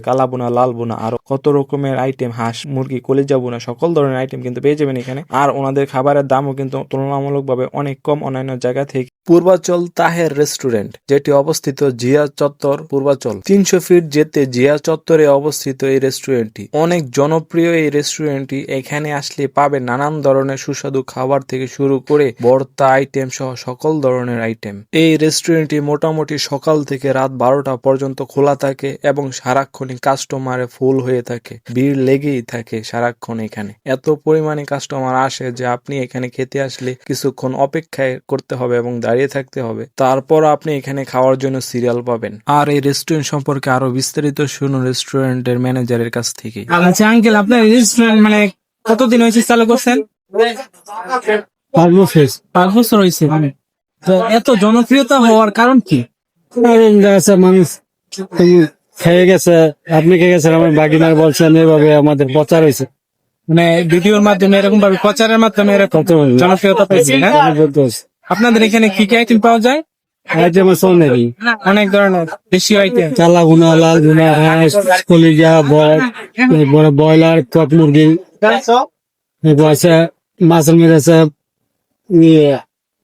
কালা বোনা লাল বোনা আরও কত রকমের আইটেম হাঁস, মুরগি, কলিজা বোনা, সকল ধরনের আইটেম কিন্তু পেয়ে যাবেন এখানে। আর ওনাদের খাবারের দামও কিন্তু তুলনামূলকভাবে অনেক কম অন্যান্য জায়গা থেকে পূর্বাচল তাহের রেস্টুরেন্ট, যেটি অবস্থিত জিয়া চত্বর পূর্বাচল। তিনশো ফিট যেতে জিয়া চত্বরে অবস্থিত এই রেস্টুরেন্টটি। অনেক জনপ্রিয় এই রেস্টুরেন্টটি এখানে আসলে পাবে নানান ধরনের সুস্বাদু খাবার থেকে শুরু করে ভর্তা আইটেম সহ সকল ধরনের আইটেম। এই রেস্টুরেন্টটি মোটামুটি সকাল থেকে রাত বারোটা পর্যন্ত খোলা থাকে এবং সারাক্ষণই কাস্টমারে ফুল হয়ে থাকে, ভিড় লেগেই থাকে সারাক্ষণ এখানে। এত পরিমাণে কাস্টমার আসে যে আপনি এখানে খেতে আসলে কিছুক্ষণ অপেক্ষায় করতে হবে এবং দাঁড়িয়ে থাকতে হবে। তারপর আপনি এখানে খাওয়ার জন্য সিরিয়াল পাবেন। আর এই রেস্টুরেন্ট সম্পর্কে আরও বিস্তারিত শুনুন রেস্টুরেন্টের ম্যানেজারের কাছ থেকে। আচ্ছা আঙ্কেল আপনার রেস্টুরেন্ট মানে কতদিন হয়েছে চালু করছেন? পাঁচ বছর। পাঁচ বছর হয়েছে। তো এত জনপ্রিয়তা হওয়ার কারণ কি? মানুষ খেয়ে গেছে আপনি খেয়ে গেছেন আমার বাগিনার বলছেন এভাবে আমাদের প্রচার হয়েছে। মানে ভিডিওর মাধ্যমে এরকম ভাবে প্রচারের মাধ্যমে এরকম জনপ্রিয়তা পেয়েছে না? আপনাদের এখানে কি কি আইটেম পাওয়া যায়? আইটেম নেই অনেক ধরনের দেশীয় আইটেম চালা গুনা লাল গুনা হাঁস কলিজা বয় ব্রয়লার কক মুরগি। আছে মাছের মধ্যে আছে ইয়ে,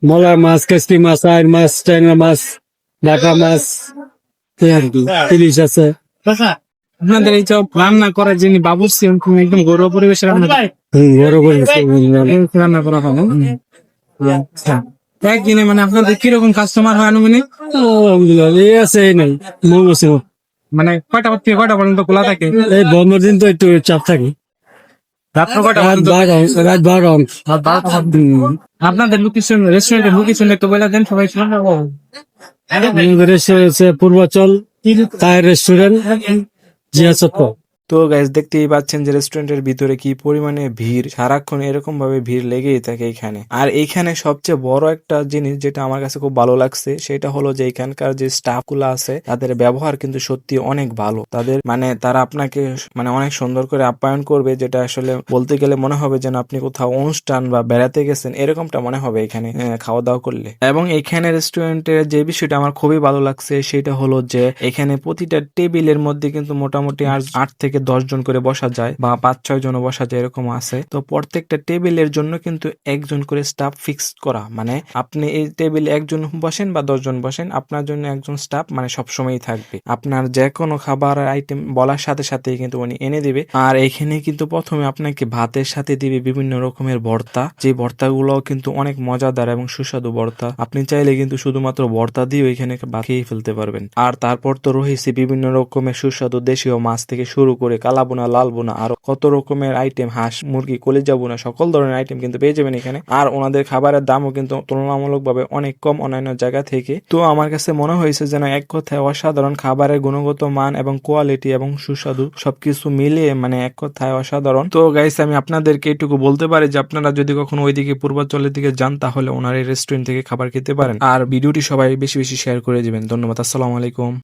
মলা মাছ কেসকি মাছ আইর মাছ ট্যাংরা মাছ ডাকা মাছ ইলিশ আছে। আপনাদের এই সব রান্না করা যিনি বাবুর্চি উনি একদম গৌরব পরিবেশে রান্না বড় রান্না। করা হয়? আচ্ছা। একদিনে মানে আপনাদের কীরকম কাস্টমার হয় আনুমানিক? এই আছে এই নাই মন মানে কয়টা থেকে কয়টা পর্যন্ত খোলা থাকে? এই বন্ধের দিন তো একটু চাপ থাকে। আপনাদের লোকেশন রেস্টুরেন্টের লোকেশন একটু বলে দেন সবাই পূর্বাচল তাই রেস্টুরেন্ট জিয়া চত্বর। তো গাইজ দেখতেই পাচ্ছেন যে রেস্টুরেন্টের ভিতরে কি পরিমাণে ভিড়। সারাক্ষণ এরকম ভাবে ভিড় লেগেই থাকে এখানে। আর এখানে সবচেয়ে বড় একটা জিনিস যেটা আমার কাছে খুব ভালো লাগছে, সেটা হলো যে এখানকার যে স্টাফগুলো আছে, তাদের ব্যবহার কিন্তু সত্যি অনেক ভালো। তাদের মানে তারা আপনাকে মানে অনেক সুন্দর করে আপ্যায়ন করবে, যেটা আসলে বলতে গেলে মনে হবে যেন আপনি কোথাও অনুষ্ঠান বা বেড়াতে গেছেন, এরকমটা মনে হবে এখানে খাওয়া দাওয়া করলে। এবং এখানে রেস্টুরেন্টের যে বিষয়টা আমার খুবই ভালো লাগছে, সেটা হলো যে এখানে প্রতিটা টেবিলের মধ্যে কিন্তু মোটামুটি আট- আট থেকে জন করে বসা যায় বা পাঁচ, ছয় জন বসা যায় এরকম আছে। তো প্রত্যেকটা টেবিলের জন্য কিন্তু একজন করে স্টাফ ফিক্স করা। মানে আপনি এই টেবিলে একজন বসেন বা দশ জন বসেন, আপনার জন্য একজন স্টাফ মানে সবসময়ই থাকবে। আপনার যে কোনো খাবার আইটেম বলার সাথে সাথে কিন্তু উনি এনে দিবে। আর এখানে কিন্তু প্রথমে আপনাকে ভাতের সাথে দিবে বিভিন্ন রকমের ভর্তা। যে ভর্তাগুলো কিন্তু অনেক মজাদার এবং সুস্বাদু ভর্তা। আপনি চাইলে কিন্তু শুধুমাত্র ভর্তা দিয়ে এখানে খেয়ে ফেলতে পারবেন। আর তারপর তো রয়েছে বিভিন্ন রকমের সুস্বাদু দেশীয় মাছ থেকে শুরু করে কালা বোনা লাল বোনা আরও কত রকমের আইটেম হাঁস, মুরগি, কলিজা বোনা, সকল ধরনের আইটেম কিন্তু পেয়ে যাবেন এখানে। আর ওনাদের খাবারের দামও কিন্তু তুলনামূলকভাবে অনেক কম অন্যান্য জায়গা থেকে। তো আমার কাছে মনে হয়েছে যেন এক কথায় অসাধারণ খাবারের গুণগত মান এবং কোয়ালিটি এবং সুস্বাদু সবকিছু মিলিয়ে মানে এক কথায় অসাধারণ। তো গাইস আমি আপনাদেরকে এটুকু বলতে পারি যে আপনারা যদি কখনো ওইদিকে পূর্বাঞ্চলের দিকে যান, তাহলে ওনার এই রেস্টুরেন্ট থেকে খাবার খেতে পারেন। আর ভিডিওটি সবাই বেশি বেশি শেয়ার করে দিবেন। ধন্যবাদ, আসসালামু আলাইকুম।